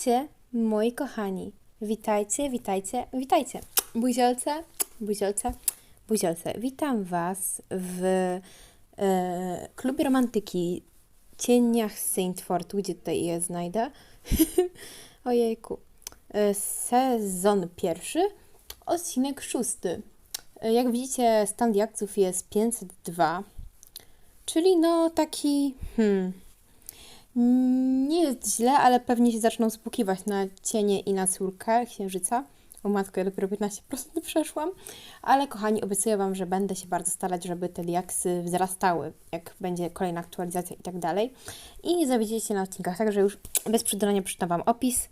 Witajcie, moi kochani. Witajcie, witajcie, witajcie. Buziolce, buziolce, buziolce. Witam Was w e, klubie romantyki Cieniach Saint Fort, gdzie tutaj je znajdę. Ojejku. E, sezon pierwszy, odcinek szósty. E, jak widzicie, stan diakców jest 502, czyli no taki, hmm, nie jest źle, ale pewnie się zaczną spłukiwać na cienie i na córkę księżyca. O matko, ja dopiero 15% przeszłam. Ale kochani, obiecuję Wam, że będę się bardzo starać, żeby te diaksy wzrastały, jak będzie kolejna aktualizacja i tak dalej. I zawiedziecie się na odcinkach, także już bez przedłużania przeczytam Wam opis.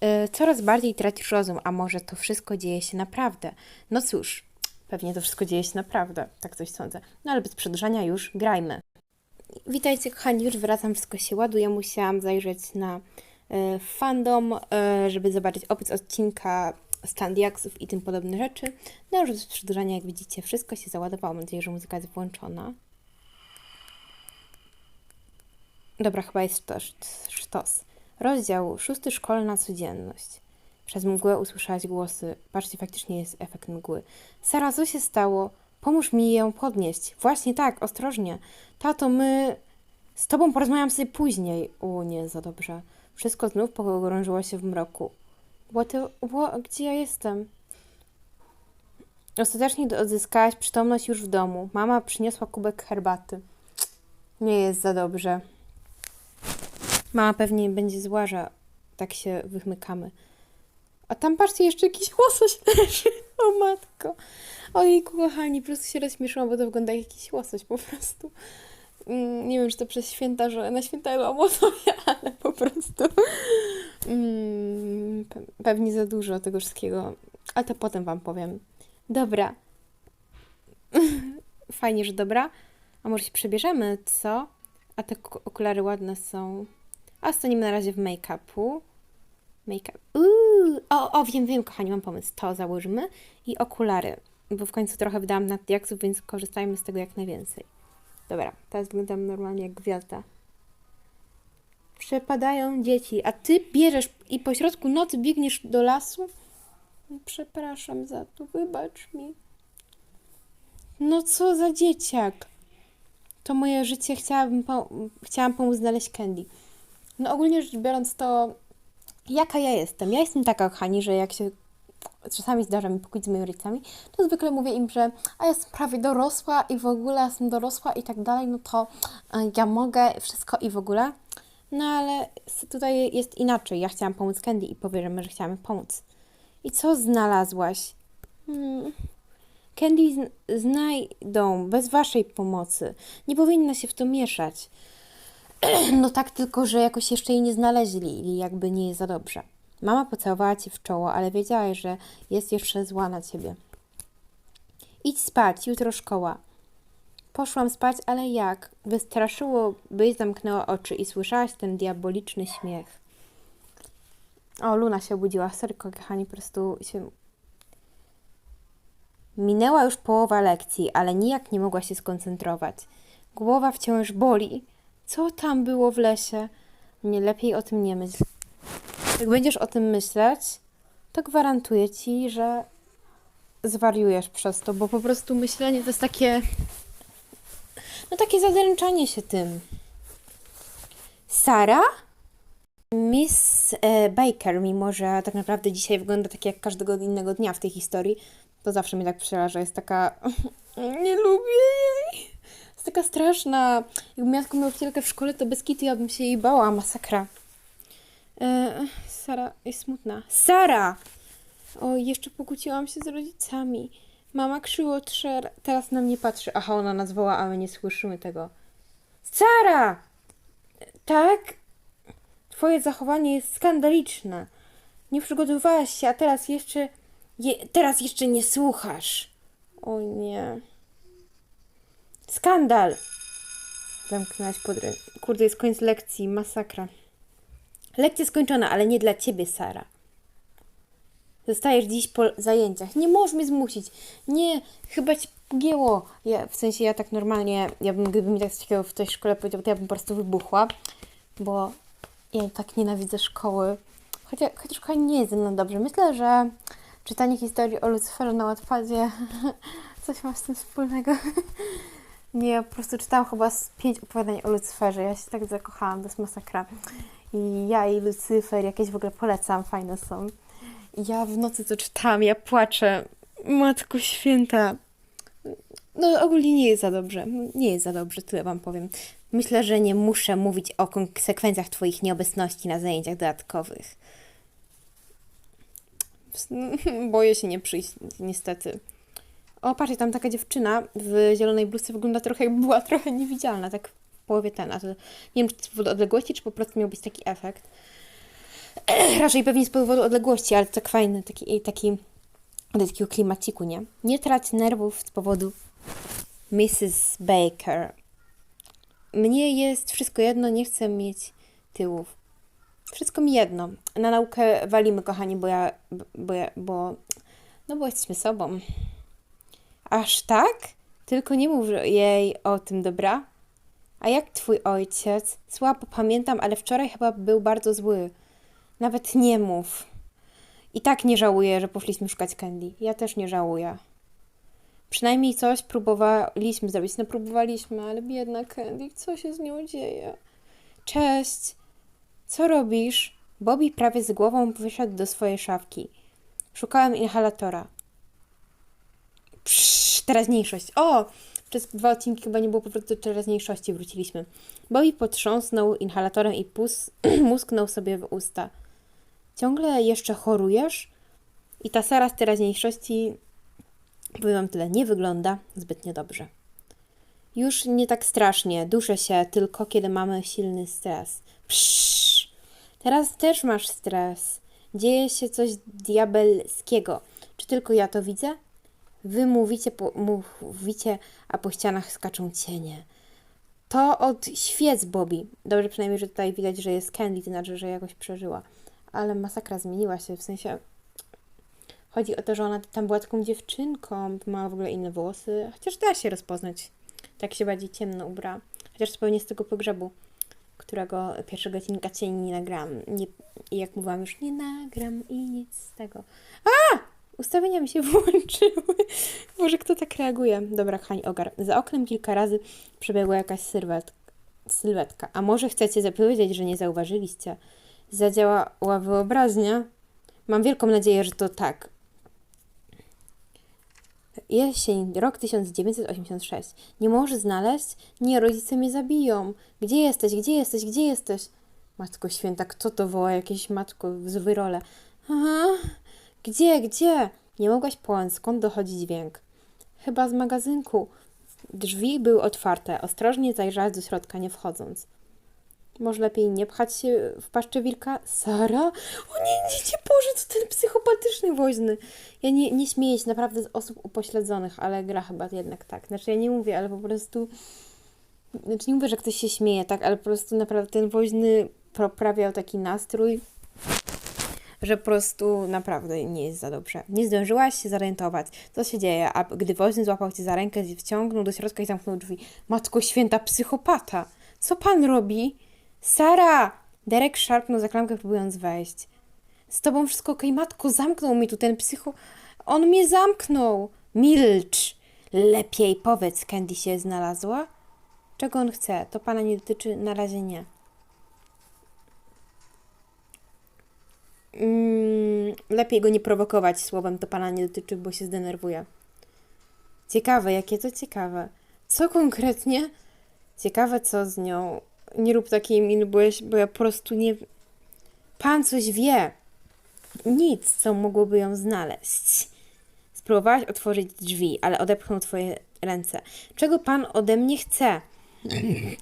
Yy, coraz bardziej tracisz rozum, a może to wszystko dzieje się naprawdę. No cóż, pewnie to wszystko dzieje się naprawdę, tak coś sądzę. No ale bez przedłużania już grajmy. Witajcie kochani, już wracam, wszystko się ładuje. Musiałam zajrzeć na e, fandom, e, żeby zobaczyć opis odcinka, stan diaksów i tym podobne rzeczy. No już bez przedłużania, jak widzicie, wszystko się załadowało. Mam nadzieję, że muzyka jest włączona. Dobra, chyba jest to szt- sztos. Rozdział szósty Szkolna codzienność. Przez mgłę usłyszałaś głosy. Patrzcie, faktycznie jest efekt mgły. Sara, co się stało? Pomóż mi ją podnieść. Właśnie tak, ostrożnie. Tato, my z tobą porozmawiam sobie później. O, nie, za dobrze. Wszystko znów pogrążyło się w mroku. What, gdzie ja jestem? Ostatecznie odzyskałaś przytomność już w domu. Mama przyniosła kubek herbaty. Nie jest za dobrze. Mama pewnie będzie zła, że tak się wychmykamy. A tam patrzcie, jeszcze jakiś łosoś leży. O matko. Ojejku, kochani, po prostu się rozśmieszyłam, bo to wygląda jak jakiś łosoś po prostu. Mm, Nie wiem, czy to przez święta, że na święta jadłam łososia, ale po prostu mm, pe- pewnie za dużo tego wszystkiego. Ale to potem Wam powiem. Dobra. Fajnie, że dobra. A może się przebierzemy, co? A te okulary ładne są. A staniemy na razie w make-upu. Make-up. Uuu, o, o, wiem, wiem, kochani, mam pomysł. To założymy i okulary, bo w końcu trochę wydałam na diaksów, więc korzystajmy z tego jak najwięcej. Dobra, teraz wyglądam normalnie jak gwiazda. Przepadają dzieci, a ty bierzesz i po środku nocy biegniesz do lasu? Przepraszam za to, wybacz mi. No co za dzieciak. To moje życie chciałabym po- chciałam pomóc znaleźć Candy. No ogólnie rzecz biorąc to jaka ja jestem. Ja jestem taka, kochani, że jak się czasami zdarza mi pokój z moimi rodzicami, to zwykle mówię im, że a jestem prawie dorosła i w ogóle jestem dorosła i tak dalej, no to e, ja mogę wszystko i w ogóle. No ale tutaj jest inaczej. Ja chciałam pomóc Candy i powiemy, że chciałam pomóc. I co znalazłaś? Hmm. Candy zn- znajdą bez waszej pomocy. Nie powinna się w to mieszać. No tak, tylko że jakoś jeszcze jej nie znaleźli i jakby nie jest za dobrze. Mama pocałowała cię w czoło, ale wiedziałaś, że jest jeszcze zła na ciebie. Idź spać, jutro szkoła. Poszłam spać, ale jak? Wystraszyło, byś zamknęła oczy i słyszałaś ten diaboliczny śmiech. O, Luna się obudziła. Sorry, kochani, po prostu się... Minęła już połowa lekcji, ale nijak nie mogła się skoncentrować. Głowa wciąż boli. Co tam było w lesie? Nie lepiej o tym nie myśl. Jak będziesz o tym myśleć, to gwarantuję ci, że zwariujesz przez to, bo po prostu myślenie to jest takie. No takie zadręczanie się tym. Sara? Miss e, Baker, mimo że tak naprawdę dzisiaj wygląda tak jak każdego innego dnia w tej historii, to zawsze mnie tak przeraża. Jest taka. nie lubię jej. Taka straszna. Jakbym miała taką nauczycielkę w szkole, to bez kitu ja bym się jej bała. Masakra. E, Sara jest smutna. Sara! O, jeszcze pokłóciłam się z rodzicami. Mama krzywo trze, teraz na mnie patrzy. Aha, ona nas woła, a my nie słyszymy tego. Sara! Tak? Twoje zachowanie jest skandaliczne. Nie przygotowałaś się, a teraz jeszcze... Je, teraz jeszcze nie słuchasz. O nie. Skandal! Zamknęłaś pod. Kurde, jest koniec lekcji, masakra. Lekcja skończona, ale nie dla ciebie, Sara. Zostajesz dziś po zajęciach. Nie możesz mnie zmusić. Nie, chyba ci Gięło. Ja, w sensie ja tak normalnie, ja bym, gdyby mi tak coś takiego w tej szkole powiedział, to ja bym po prostu wybuchła, bo ja tak nienawidzę szkoły. Chociaż, chociaż szkoła nie jest ze mną dobrze. Myślę, że czytanie historii o Lucyferze na Wattpadzie coś ma z tym wspólnego. Nie, po prostu czytałam chyba z pięć opowiadań o Lucyferze. Ja się tak zakochałam, to jest masakra. I ja i Lucyfer jakieś w ogóle polecam, fajne są. I ja w nocy to czytałam, ja płaczę. Matko święta. No ogólnie nie jest za dobrze. Nie jest za dobrze, tyle wam powiem. Myślę, że nie muszę mówić o konsekwencjach twoich nieobecności na zajęciach dodatkowych. Boję się nie przyjść, niestety. O, patrzcie, tam taka dziewczyna w zielonej bluzce wygląda trochę jakby była trochę niewidzialna, tak w połowie ten, a to nie wiem, czy to z powodu odległości, czy po prostu miał być taki efekt. Raczej pewnie z powodu odległości, ale tak fajny, taki, taki do takiego klimaciku, nie? Nie trać nerwów z powodu Mrs. Baker. Mnie jest wszystko jedno, nie chcę mieć tyłów. Wszystko mi jedno. Na naukę walimy, kochani, bo ja, bo ja, bo, no bo jesteśmy sobą. Aż tak? Tylko nie mów jej o tym, dobra? A jak twój ojciec? Słabo pamiętam, ale wczoraj chyba był bardzo zły. Nawet nie mów. I tak nie żałuję, że poszliśmy szukać Candy. Ja też nie żałuję. Przynajmniej coś próbowaliśmy zrobić. No próbowaliśmy, ale biedna Candy, co się z nią dzieje? Cześć. Co robisz? Bobby prawie z głową wyszedł do swojej szafki. Szukałem inhalatora. Psz, teraźniejszość. O! Przez dwa odcinki chyba nie było powrotu do teraźniejszości, wróciliśmy. Bobby potrząsnął inhalatorem i pus, musknął sobie w usta. Ciągle jeszcze chorujesz? I ta Sara z teraźniejszości, powiem wam tyle, nie wygląda zbytnio dobrze. Już nie tak strasznie, duszę się tylko, kiedy mamy silny stres. Psz, teraz też masz stres. Dzieje się coś diabelskiego. Czy tylko ja to widzę? Wy mówicie, po, mówicie, a po ścianach skaczą cienie. To od świec Bobby. Dobrze przynajmniej, że tutaj widać, że jest Candy, to znaczy, że jakoś przeżyła. Ale masakra zmieniła się, w sensie... Chodzi o to, że ona tam była taką dziewczynką, ma w ogóle inne włosy, chociaż da się rozpoznać. Tak się bardziej ciemno ubra. Chociaż to pewnie z tego pogrzebu, którego pierwszego odcinka cieni nie nagram. Nie, jak mówiłam już, nie nagram i nic z tego. A! Ustawienia mi się włączyły. Może kto tak reaguje? Dobra, Hań Ogar. Za oknem kilka razy przebiegła jakaś sylwetka. sylwetka. A może chcecie zapowiedzieć, że nie zauważyliście? Zadziałała wyobraźnia? Mam wielką nadzieję, że to tak. Jesień, rok 1986. Nie możesz znaleźć? Nie, rodzice mnie zabiją. Gdzie jesteś? Gdzie jesteś? Gdzie jesteś? Matko święta, kto to woła? Jakieś matko z wyrole. Aha. Gdzie, gdzie? Nie mogłaś pojąć, skąd dochodzi dźwięk. Chyba z magazynku. Drzwi były otwarte. Ostrożnie zajrzałaś do środka, nie wchodząc. Może lepiej nie pchać się w paszczę wilka? Sara? O nie, nie, nie, Boże, to ten psychopatyczny woźny. Ja nie, nie śmieję się naprawdę z osób upośledzonych, ale gra chyba jednak tak. Znaczy ja nie mówię, ale po prostu... Znaczy nie mówię, że ktoś się śmieje, tak, ale po prostu naprawdę ten woźny poprawiał taki nastrój, że po prostu naprawdę nie jest za dobrze. Nie zdążyłaś się zorientować, co się dzieje, a gdy woźny złapał cię za rękę, wciągnął do środka i zamknął drzwi. Matko święta, psychopata! Co pan robi? Sara! Derek szarpnął za klamkę, próbując wejść. Z tobą wszystko okej, matko, zamknął mi tu ten psycho... On mnie zamknął! Milcz! Lepiej powiedz, Candy się znalazła? Czego on chce? To pana nie dotyczy, na razie nie. Mm, lepiej go nie prowokować słowem, to pana nie dotyczy, bo się zdenerwuje. Ciekawe, jakie to ciekawe. Co konkretnie? Ciekawe, co z nią. Nie rób takiej miny, bo ja, bo ja po prostu nie. Pan coś wie. Nic, co mogłoby ją znaleźć. Spróbowałaś otworzyć drzwi, ale odepchnął twoje ręce. Czego pan ode mnie chce?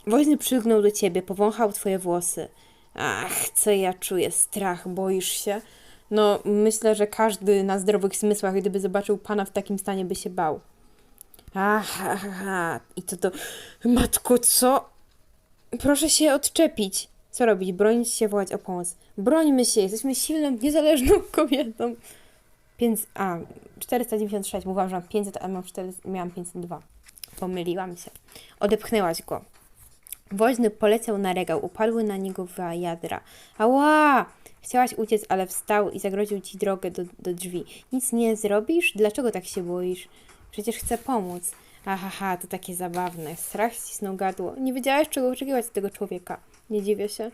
Woźny przygnął do ciebie, powąchał twoje włosy. Ach, co ja czuję, strach, boisz się? No, myślę, że każdy na zdrowych zmysłach, gdyby zobaczył pana w takim stanie, by się bał. Ach, ach. I to to... Matko, co? Proszę się odczepić. Co robić? Bronić się, wołać o pomoc. Brońmy się, jesteśmy silną, niezależną kobietą. 5, a, 496, mówiłam, że mam 500, a mam 4, miałam 502. Pomyliłam się. Odepchnęłaś go. Woźny poleciał na regał, upadły na niego jadra. Ała! Chciałaś uciec, ale wstał i zagroził ci drogę do, do drzwi. Nic nie zrobisz? Dlaczego tak się boisz? Przecież chcę pomóc. Ahaha, to takie zabawne. Strach ścisnął gardło. Nie wiedziałaś, czego oczekiwać od tego człowieka. Nie dziwię się.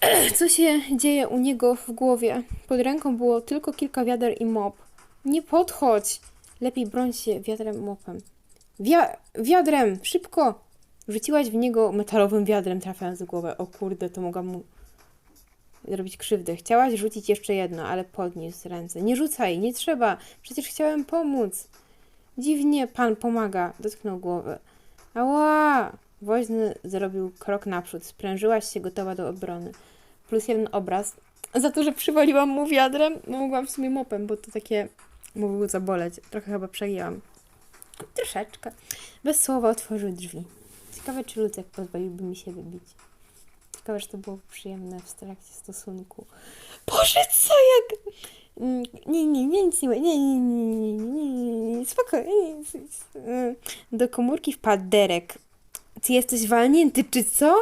Co się dzieje u niego w głowie? Pod ręką było tylko kilka wiader i mop. Nie podchodź! Lepiej broń się wiadrem mopem. Wia wiadrem! Szybko! Rzuciłaś w niego metalowym wiadrem, trafiając w głowę. O kurde, to mogła mu zrobić krzywdę. Chciałaś rzucić jeszcze jedno, ale podniósł ręce. Nie rzucaj, nie trzeba. Przecież chciałem pomóc. Dziwnie pan pomaga. Dotknął głowy. Ała! Woźny zrobił krok naprzód. Sprężyłaś się gotowa do obrony. Plus jeden obraz. Za to, że przywaliłam mu wiadrem, no mogłam w sumie mopem, bo to takie mogło zaboleć. Trochę chyba przegięłam. Troszeczkę. Bez słowa otworzył drzwi. Ciekawe, czy Lucek pozwoliłby mi się wybić. Ciekawe, że to było przyjemne w trakcie stosunku. Boże, co jak... Nie, nie, nie, nic nie, nie, nie, nie, nie, nie, spokojnie. Do komórki wpadł Derek. Ty jesteś walnięty, czy co?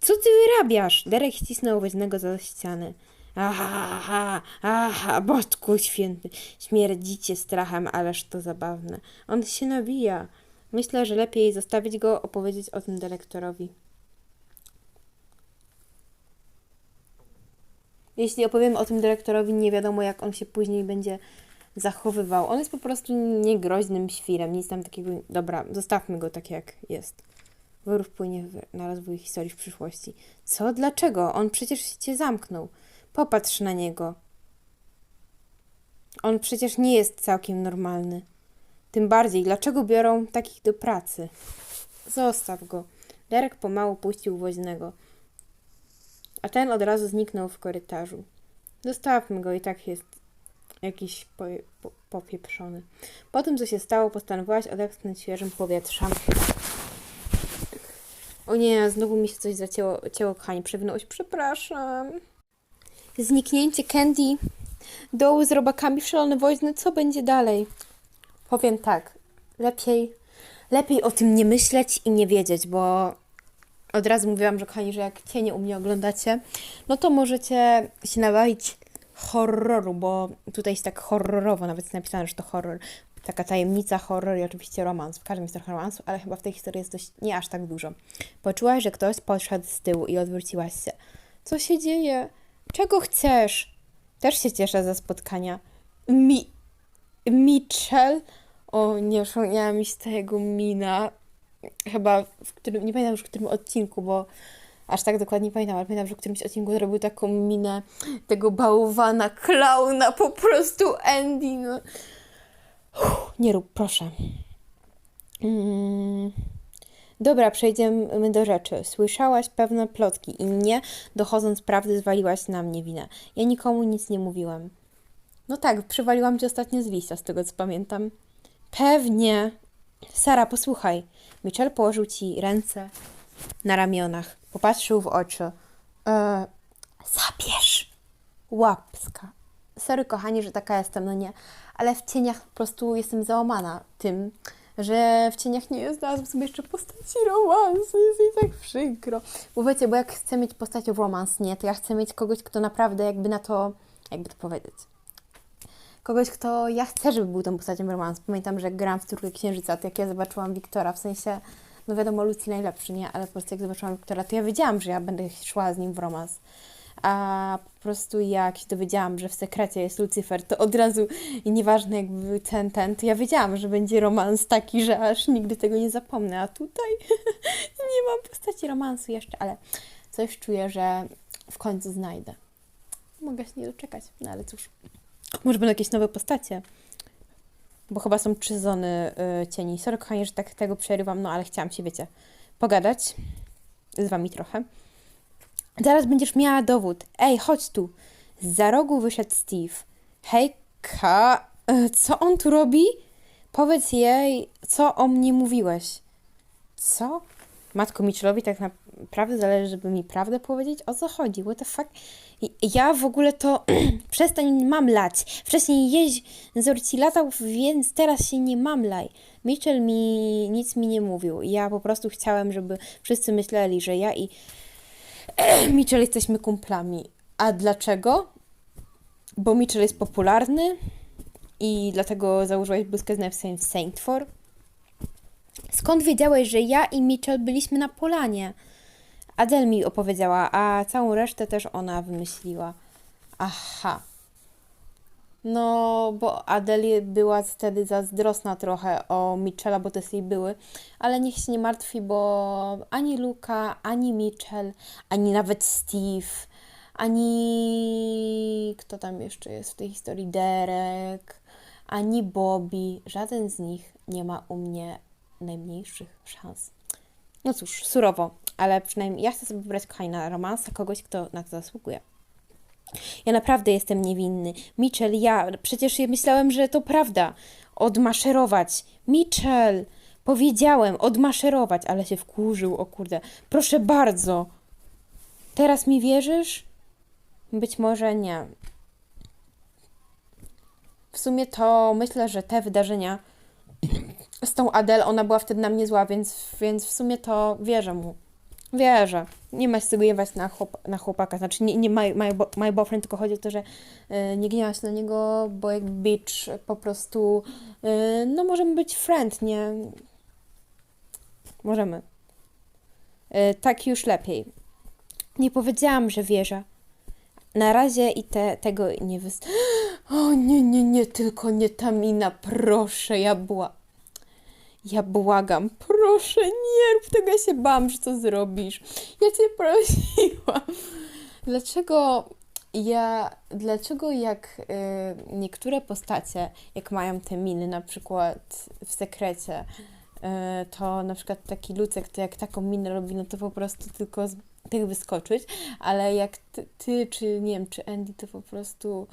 Co ty wyrabiasz? Derek ścisnął woźnego za ścianę. Aha, aha, botku święty, śmierdzicie strachem, ależ to zabawne. On się nabija. Myślę, że lepiej zostawić go, opowiedzieć o tym dyrektorowi. Jeśli opowiem o tym dyrektorowi, nie wiadomo, jak on się później będzie zachowywał. On jest po prostu niegroźnym świrem, nic tam takiego. Dobra, zostawmy go tak, jak jest. Wyrów wpłynie na rozwój historii w przyszłości. Co? Dlaczego? On przecież cię zamknął. Popatrz na niego. On przecież nie jest całkiem normalny. Tym bardziej, dlaczego biorą takich do pracy? Zostaw go. Derek pomału puścił woźnego, a ten od razu zniknął w korytarzu. Zostawmy go, i tak jest jakiś po, po, popieprzony. Po tym, co się stało, postanowiłaś odetchnąć świeżym powietrzem. O nie, znowu mi się coś zacięło, ciało, kochani, przewinąłeś, przepraszam. Zniknięcie Candy, doły z robakami, szalony woźny, co będzie dalej? Powiem tak, lepiej, lepiej o tym nie myśleć i nie wiedzieć, bo od razu mówiłam, że kochani, że jak cienie u mnie oglądacie, no to możecie się nabawić horroru, bo tutaj jest tak horrorowo, nawet jest napisane, że to horror. Taka tajemnica, horror i oczywiście romans. W każdym jest trochę romansu, ale chyba w tej historii jest dość, nie aż tak dużo. Poczułaś, że ktoś podszedł z tyłu i odwróciłaś się. Co się dzieje? Czego chcesz? Też się cieszę ze spotkania. Mi... Mitchell? O nie, przypomniała mi się ta jego mina. Chyba w którym, nie pamiętam już w którym odcinku, bo aż tak dokładnie nie pamiętam, ale pamiętam, że w którymś odcinku zrobił taką minę tego bałwana, klauna, po prostu Andy, no. Uff, nie rób, proszę. Mm. Dobra, przejdziemy do rzeczy. Słyszałaś pewne plotki i mnie, dochodząc prawdy, zwaliłaś na mnie winę. Ja nikomu nic nie mówiłam. No tak, przywaliłam ci ostatnio z liścia, z tego co pamiętam. Pewnie. Sara, posłuchaj. Mitchell położył ci ręce na ramionach. Popatrzył w oczy. E, zabierz. Łapska. Sorry, kochani, że taka jestem, no nie. Ale w cieniach po prostu jestem załamana tym, że w cieniach nie znalazłam sobie jeszcze postaci romansu. Jest mi tak przykro. Bo wiecie, bo jak chcę mieć postać romans, nie, to ja chcę mieć kogoś, kto naprawdę jakby na to, jakby to powiedzieć, kogoś, kto ja chcę, żeby był tą postacią romans. Pamiętam, że jak grałam w Córkę Księżyca, to jak ja zobaczyłam Wiktora, w sensie, no wiadomo, Lucy najlepszy, nie? Ale po prostu jak zobaczyłam Wiktora, to ja wiedziałam, że ja będę szła z nim w romans. A po prostu jak się dowiedziałam, że w sekrecie jest Lucyfer, to od razu, i nieważne jakby ten, ten, to ja wiedziałam, że będzie romans taki, że aż nigdy tego nie zapomnę. A tutaj nie mam postaci romansu jeszcze, ale coś czuję, że w końcu znajdę. Mogę się nie doczekać, no ale cóż. Może będą jakieś nowe postacie. Bo chyba są trzy zony y, cieni. Sorry, kochani, że tak tego przerywam, no ale chciałam się, wiecie, pogadać z wami trochę. Zaraz będziesz miała dowód. Ej, chodź tu. Z rogu wyszedł Steve. Hejka, y, co on tu robi? Powiedz jej, co o mnie mówiłeś. Co? Matko Mitchellowi tak naprawdę zależy, żeby mi prawdę powiedzieć? O co chodzi? What the fuck? Ja w ogóle to przestań mamlać. Wcześniej jeźdź z latał, więc teraz się nie mamlaj. Mitchell mi nic mi nie mówił. Ja po prostu chciałem, żeby wszyscy myśleli, że ja i Mitchell jesteśmy kumplami. A dlaczego? Bo Mitchell jest popularny i dlatego założyłeś bluzkę z napisem Saint for. Skąd wiedziałeś, że ja i Mitchell byliśmy na polanie? Adele mi opowiedziała, a całą resztę też ona wymyśliła. Aha. No, bo Adele była wtedy zazdrosna trochę o Mitchella, bo to jest jej były, ale niech się nie martwi, bo ani Luka, ani Mitchell, ani nawet Steve, ani kto tam jeszcze jest w tej historii, Derek, ani Bobby, żaden z nich nie ma u mnie najmniejszych szans. No cóż, surowo, ale przynajmniej ja chcę sobie wybrać kochani na romansa kogoś, kto na to zasługuje. Ja naprawdę jestem niewinny. Mitchell, ja przecież myślałem, że to prawda. Odmaszerować. Mitchell, powiedziałem, odmaszerować, ale się wkurzył, o kurde. Proszę bardzo. Teraz mi wierzysz? Być może nie. W sumie to myślę, że te wydarzenia z tą Adele, ona była wtedy na mnie zła, więc, więc w sumie to wierzę mu. Wierzę. Nie ma się gniewać na, chłop, na chłopaka. Znaczy nie, nie my, my, my boyfriend, tylko chodzi o to, że y, nie gniewa się na niego, bo jak bitch po prostu y, no możemy być friend, nie? Możemy. Y, tak już lepiej. Nie powiedziałam, że wierzę. Na razie i te, tego nie wys... O nie, nie, nie, tylko nie ta mina, proszę, ja była... Ja błagam, proszę, nie rób tego, ja się bałam, że to zrobisz. Ja cię prosiłam. Dlaczego ja, dlaczego jak y, niektóre postacie, jak mają te miny, na przykład w sekrecie, y, to na przykład taki Lucek, to jak taką minę robi, no to po prostu tylko z tych wyskoczyć, ale jak ty, ty, czy nie wiem, czy Andy, to po prostu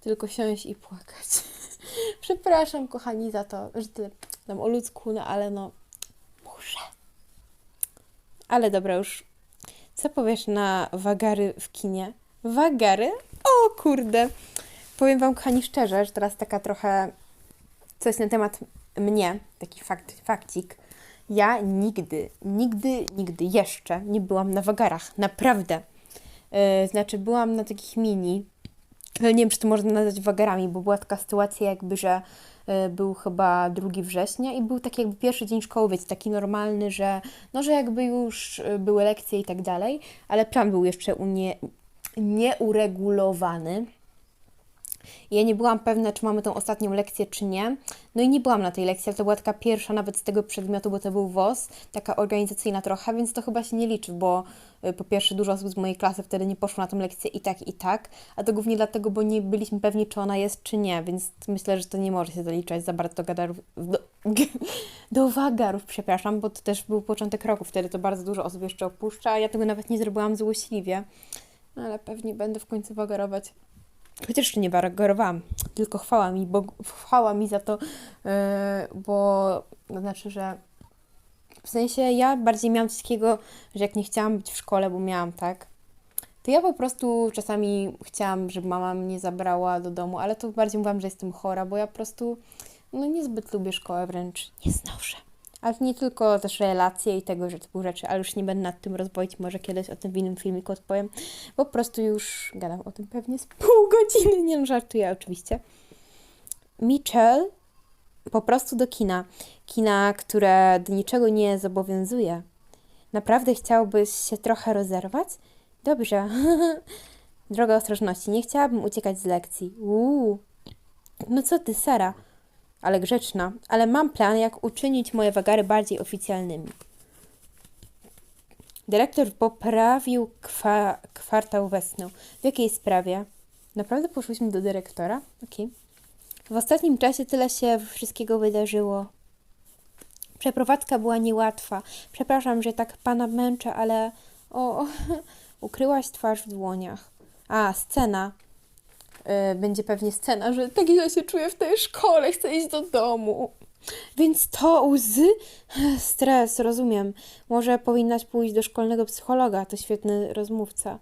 tylko siąść i płakać. Przepraszam, kochani, za to, że tyle tam o ludzku, no ale no muszę. Ale dobra, już co powiesz na wagary w kinie? Wagary? O kurde! Powiem Wam, kochani, szczerze, że teraz taka trochę coś na temat mnie, taki fakt, fakcik. Ja nigdy, nigdy, nigdy jeszcze nie byłam na wagarach. Naprawdę. Yy, znaczy, byłam na takich mini, ale nie wiem, czy to można nazwać wagarami, bo była taka sytuacja jakby, że był chyba 2 września i był taki jakby pierwszy dzień szkoły, wiecie, taki normalny, że no, że jakby już y, były lekcje i tak dalej, ale plan był jeszcze unie, nieuregulowany. Ja nie byłam pewna, czy mamy tą ostatnią lekcję, czy nie. No i nie byłam na tej lekcji, ale to była taka pierwsza nawet z tego przedmiotu, bo to był WOS, taka organizacyjna trochę, więc to chyba się nie liczy, bo y, po pierwsze dużo osób z mojej klasy wtedy nie poszło na tą lekcję i tak, i tak, a to głównie dlatego, bo nie byliśmy pewni, czy ona jest, czy nie, więc myślę, że to nie może się zaliczać za bardzo do gadarów, do, do wagarów, przepraszam, bo to też był początek roku, wtedy to bardzo dużo osób jeszcze opuszcza, a ja tego nawet nie zrobiłam złośliwie, ale pewnie będę w końcu wagarować. Chociaż nie wagarowałam, tylko chwała mi, bo chwała mi za to, yy, bo to znaczy, że w sensie ja bardziej miałam coś takiego, że jak nie chciałam być w szkole, bo miałam tak, to ja po prostu czasami chciałam, żeby mama mnie zabrała do domu, ale to bardziej mówiłam, że jestem chora, bo ja po prostu no niezbyt lubię szkołę, wręcz nie znoszę. Ale nie tylko też relacje i tego typu rzeczy, ale już nie będę nad tym rozwoić, może kiedyś o tym w innym filmiku odpowiem. Po prostu już gadam o tym pewnie z pół godziny, nie no, żartuję oczywiście. Mitchell po prostu do kina. Kina, które do niczego nie zobowiązuje. Naprawdę chciałbyś się trochę rozerwać? Dobrze. Droga ostrożności, nie chciałabym uciekać z lekcji. Uuu. No co ty, Sara? Ale grzeczna. Ale mam plan, jak uczynić moje wagary bardziej oficjalnymi. Dyrektor poprawił kwa, kwartał wesnu. W jakiej sprawie? Naprawdę poszłyśmy do dyrektora? Okej. W ostatnim czasie tyle się wszystkiego wydarzyło. Przeprowadzka była niełatwa. Przepraszam, że tak pana męczę, ale o, ukryłaś twarz w dłoniach. A, scena. Y, będzie pewnie scena, że tak źle się czuję w tej szkole, chcę iść do domu. Więc to łzy? Stres, rozumiem. Może powinnaś pójść do szkolnego psychologa, to świetny rozmówca.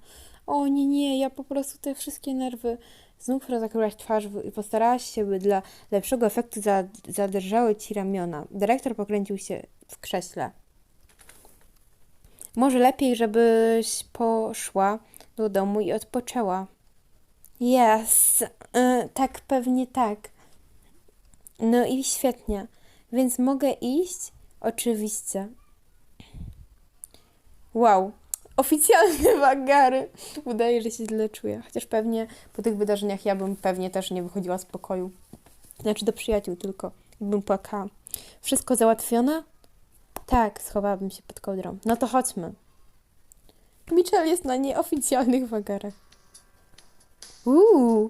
O nie, nie, ja po prostu te wszystkie nerwy. Znów rozakryłaś twarz i postarałaś się, by dla lepszego efektu za, zadrżały ci ramiona. Dyrektor pokręcił się w krześle. Może lepiej, żebyś poszła do domu i odpoczęła. Yes, y, tak, pewnie tak. No i świetnie. Więc mogę iść? Oczywiście. Wow. Oficjalne wagary. Udaje, że się źle czuję. Chociaż pewnie po tych wydarzeniach ja bym pewnie też nie wychodziła z pokoju. Znaczy do przyjaciół tylko. Bym płakała. Wszystko załatwione? Tak, schowałabym się pod kołdrą. No to chodźmy. Mitchell jest na nieoficjalnych wagarach. Uuu,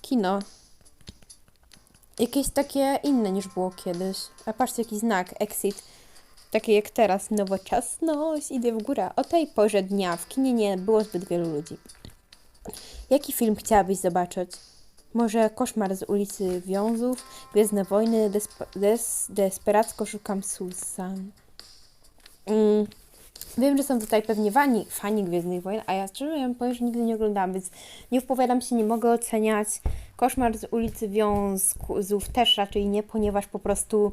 kino. Jakieś takie inne niż było kiedyś. A patrzcie, jaki znak, exit. Takie jak teraz, nowoczesność, idę w górę. O tej porze dnia w kinie nie było zbyt wielu ludzi. Jaki film chciałabyś zobaczyć? Może Koszmar z ulicy Wiązów, Gwiezdne Wojny, desp des Desperacko szukam Susan. Mm. Wiem, że są tutaj pewnie fani, fani Gwiezdnych Wojen, a ja szczerze mówiąc powiem, że nigdy nie oglądałam, więc nie wypowiadam się, nie mogę oceniać. Koszmar z ulicy Wiązów też raczej nie, ponieważ po prostu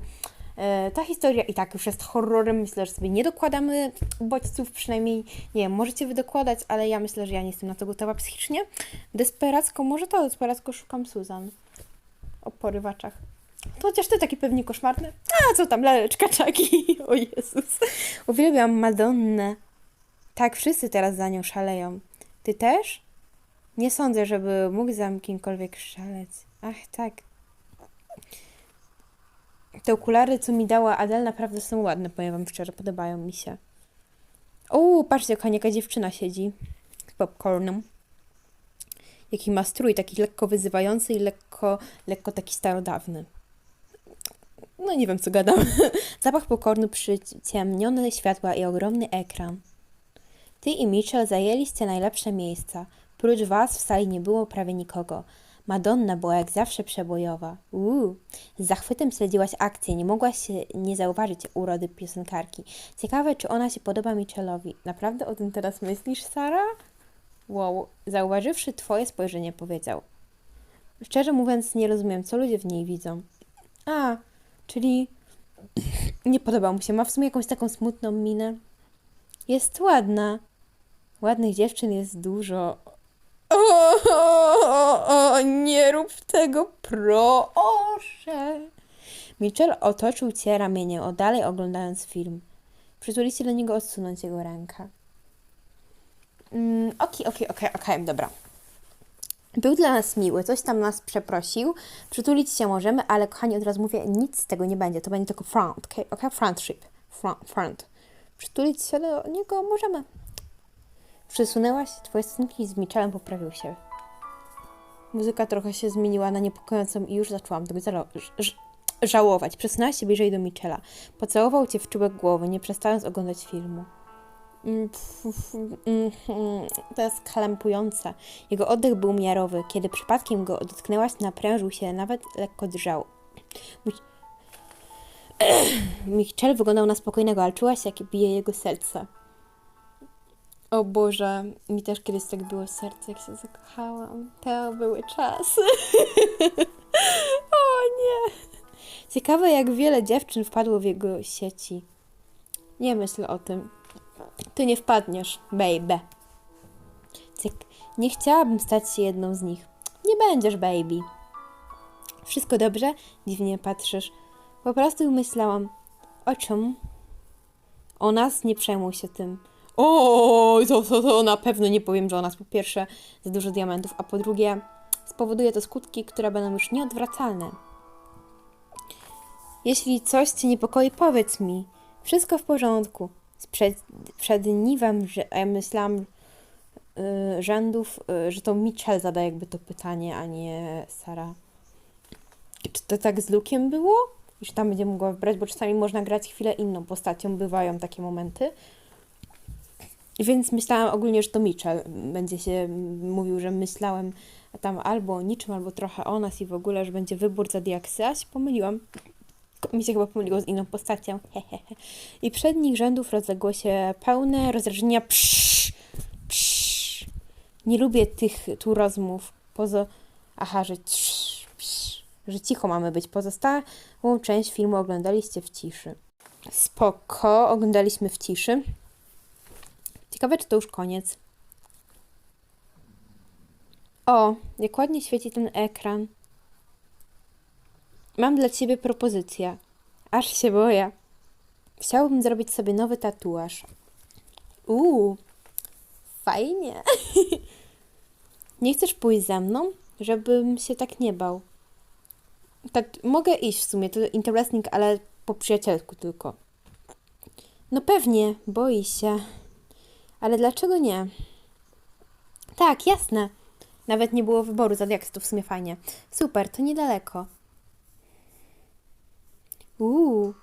e, ta historia i tak już jest horrorem. Myślę, że sobie nie dokładamy bodźców, przynajmniej nie wiem, możecie wy dokładać, ale ja myślę, że ja nie jestem na to gotowa psychicznie. Desperacko, może to desperacko szukam Susan o porywaczach. To chociaż ty taki pewnie koszmarny. A co tam, laleczka czaki. O Jezus. Uwielbiam Madonnę. Tak, wszyscy teraz za nią szaleją. Ty też? Nie sądzę, żeby mógł za kimkolwiek szaleć. Ach, tak. Te okulary, co mi dała Adele, naprawdę są ładne, powiem wam szczerze, podobają mi się. O, patrzcie, jaka dziewczyna siedzi z popcornem. Jaki ma strój, taki lekko wyzywający i lekko, lekko taki starodawny. No nie wiem, co gadam. Zapach pokorny, przyciemnione światła i ogromny ekran. Ty i Mitchell zajęliście najlepsze miejsca. Prócz was w sali nie było prawie nikogo. Madonna była jak zawsze przebojowa. Uuu. Z zachwytem śledziłaś akcję, nie mogłaś się nie zauważyć urody piosenkarki. Ciekawe, czy ona się podoba Mitchellowi. Naprawdę o tym teraz myślisz, Sara? Wow. Zauważywszy twoje spojrzenie, powiedział. Szczerze mówiąc, nie rozumiem, co ludzie w niej widzą. A, czyli nie podobał mu się. Ma w sumie jakąś taką smutną minę. Jest ładna. Ładnych dziewczyn jest dużo. O, o, o, nie rób tego, proszę. Mitchell otoczył cię ramieniem, dalej oglądając film. Przytuliście do niego odsunąć jego rękę. Mm, Okej, okej, okej, okej, dobra. Był dla nas miły, coś tam nas przeprosił. Przytulić się możemy, ale kochani, od razu mówię, nic z tego nie będzie. To będzie tylko front, okej? Okay? Friendship. Front, front. Przytulić się do niego możemy. Przesunęłaś, twoje stosunki z Mitchellem poprawiły się. Muzyka trochę się zmieniła na niepokojącą i już zaczęłam tego żałować. Przesunęłaś się bliżej do Mitchella. Pocałował cię w czubek głowy, nie przestając oglądać filmu. To jest kalempujące. Jego oddech był miarowy. Kiedy przypadkiem go dotknęłaś, naprężył się, nawet lekko drżał. Mich- Michel wyglądał na spokojnego, ale czułaś, jak bije jego serce. O Boże, mi też kiedyś tak było serce, jak się zakochałam. To były czasy. o nie. Ciekawe, jak wiele dziewczyn wpadło w jego sieci. Nie myśl o tym. Ty nie wpadniesz, baby. Cyk. Nie chciałabym stać się jedną z nich. Nie będziesz, baby. Wszystko dobrze? Dziwnie patrzysz. Po prostu myślałam. O czym? O nas? Nie przejmuj się tym. O, to, to, to na pewno nie powiem, że o nas po pierwsze za dużo diamentów, a po drugie spowoduje to skutki, które będą już nieodwracalne. Jeśli coś Cię niepokoi, powiedz mi. Wszystko w porządku. Przed dni wam, że ja myślałam y, rzędów, y, że to Mitchell zada jakby to pytanie, a nie Sara. Czy to tak z Lukiem było? I że tam będzie mogła wybrać, bo czasami można grać chwilę inną postacią, bywają takie momenty. Więc myślałam ogólnie, że to Mitchell będzie się mówił, że myślałem tam albo o niczym, albo trochę o nas i w ogóle, że będzie wybór Zodiaksy, a się pomyliłam. Mi się chyba pomyliło z inną postacią. Hehehe. I przed nich rzędów rozległo się pełne rozrażenia psz, psz. Nie lubię tych tu rozmów. Poza... Aha, że... Trz, psz, że cicho mamy być. Pozostałą część filmu oglądaliście w ciszy. Spoko, oglądaliśmy w ciszy. Ciekawe, czy to już koniec. O, jak ładnie świeci ten ekran. Mam dla ciebie propozycję. Aż się boję. Chciałabym zrobić sobie nowy tatuaż. Uuu, fajnie. Nie chcesz pójść ze mną, żebym się tak nie bał? Tak, mogę iść w sumie, to interesting, ale po przyjacielsku tylko. No pewnie, boi się. Ale dlaczego nie? Tak, jasne. Nawet nie było wyboru, Zodiax to w sumie fajnie. Super, to niedaleko. Uuu,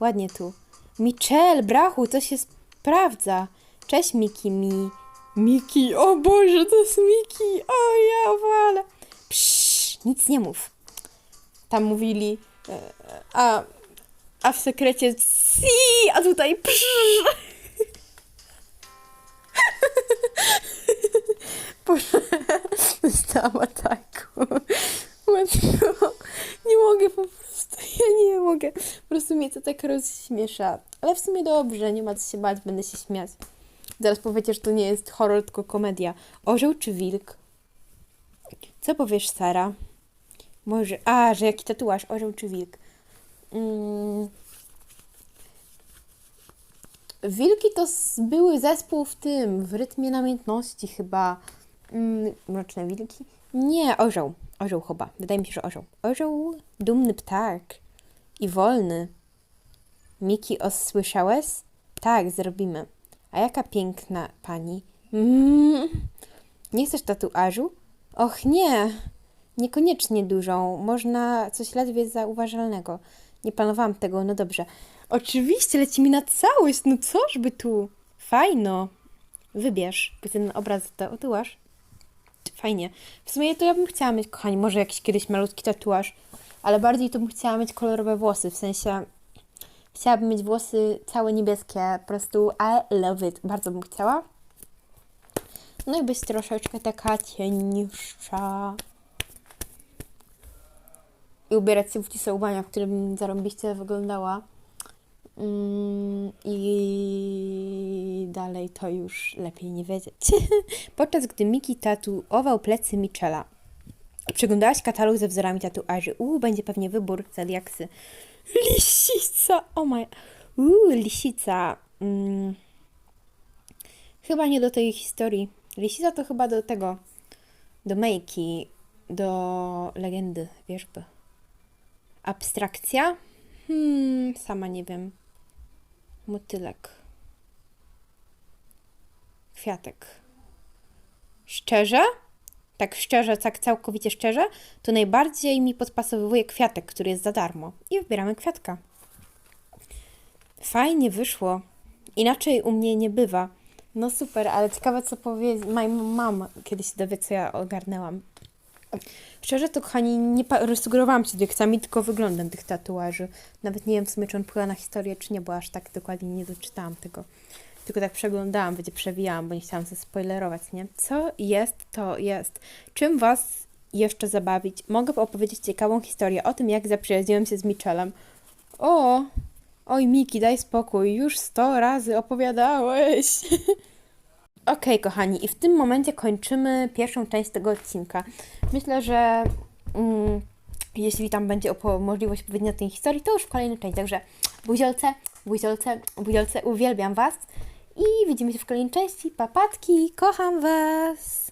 ładnie tu. Michelle, brachu, to się sprawdza. Cześć, Miki, mi. Miki, o Boże, to jest Miki. O, ja wale. Psz, nic nie mów. Tam mówili, e, a, a w sekrecie si, a tutaj psz. Boże, dostałam ataku. Nie mogę po prostu, ja nie mogę. Po prostu mnie to tak rozśmiesza. Ale w sumie dobrze, nie ma co się bać, będę się śmiać. Zaraz powiecie, że to nie jest horror, tylko komedia. Orzeł czy wilk? Co powiesz, Sara? Może... A, że jaki tatuaż? Orzeł czy wilk? Mm. Wilki to były zespół w tym, w rytmie namiętności chyba. Mm, mroczne wilki? Nie, orzeł. Orzeł chyba. Wydaje mi się, że orzeł. Orzeł, dumny ptak i wolny. Miki, osłyszałeś? Tak, zrobimy. A jaka piękna pani. Mm. Nie chcesz tatuażu? Och nie, niekoniecznie dużą. Można coś ledwie zauważalnego. Nie planowałam tego, no dobrze. Oczywiście, leci mi na całość, no coż by tu. Fajno. Wybierz, bo ten obraz tatuaż. Fajnie. W sumie to ja bym chciała mieć, kochani, może jakiś kiedyś malutki tatuaż, ale bardziej to bym chciała mieć kolorowe włosy, w sensie chciałabym mieć włosy całe niebieskie, po prostu I love it, bardzo bym chciała. No i być troszeczkę taka cieniższa. I ubierać się w cisę ubania, w którym zarąbiście wyglądała. Mm, I dalej to już lepiej nie wiedzieć. Podczas gdy Miki tatuował plecy Michela. Przeglądałaś katalog ze wzorami tatuaży. Uuu, będzie pewnie wybór zodiaksy. Lisica! O oh my... Uuu, lisica. Mm. Chyba nie do tej historii. Lisica to chyba do tego. Do Mejki. Do legendy wierzby. Abstrakcja? Hmm, sama nie wiem. Motylek. Kwiatek. Szczerze? Tak szczerze, tak całkowicie szczerze, to najbardziej mi podpasowuje kwiatek, który jest za darmo. I wybieramy kwiatka. Fajnie wyszło. Inaczej u mnie nie bywa. No super, ale ciekawe co powie moja mama, kiedy się dowie, co ja ogarnęłam. Szczerze to, kochani, nie sugerowałam się dźwiękami, tylko wyglądem tych tatuaży. Nawet nie wiem w sumie, czy on wpływa na historię, czy nie, bo aż tak dokładnie nie doczytałam tego. Tylko tak przeglądałam, będzie przewijałam, bo nie chciałam spoilerować, nie? Co jest, to jest. Czym Was jeszcze zabawić? Mogę opowiedzieć ciekawą historię o tym, jak zaprzyjaźniłam się z Michelem. O! Oj, Miki, daj spokój, już sto razy opowiadałeś. Okej, kochani, i w tym momencie kończymy pierwszą część tego odcinka. Myślę, że mm, jeśli tam będzie możliwość opowiedzenia tej historii, to już w kolejnej części. Także buziolce, buziolce, buziolce, uwielbiam Was i widzimy się w kolejnej części. Papatki, kocham Was!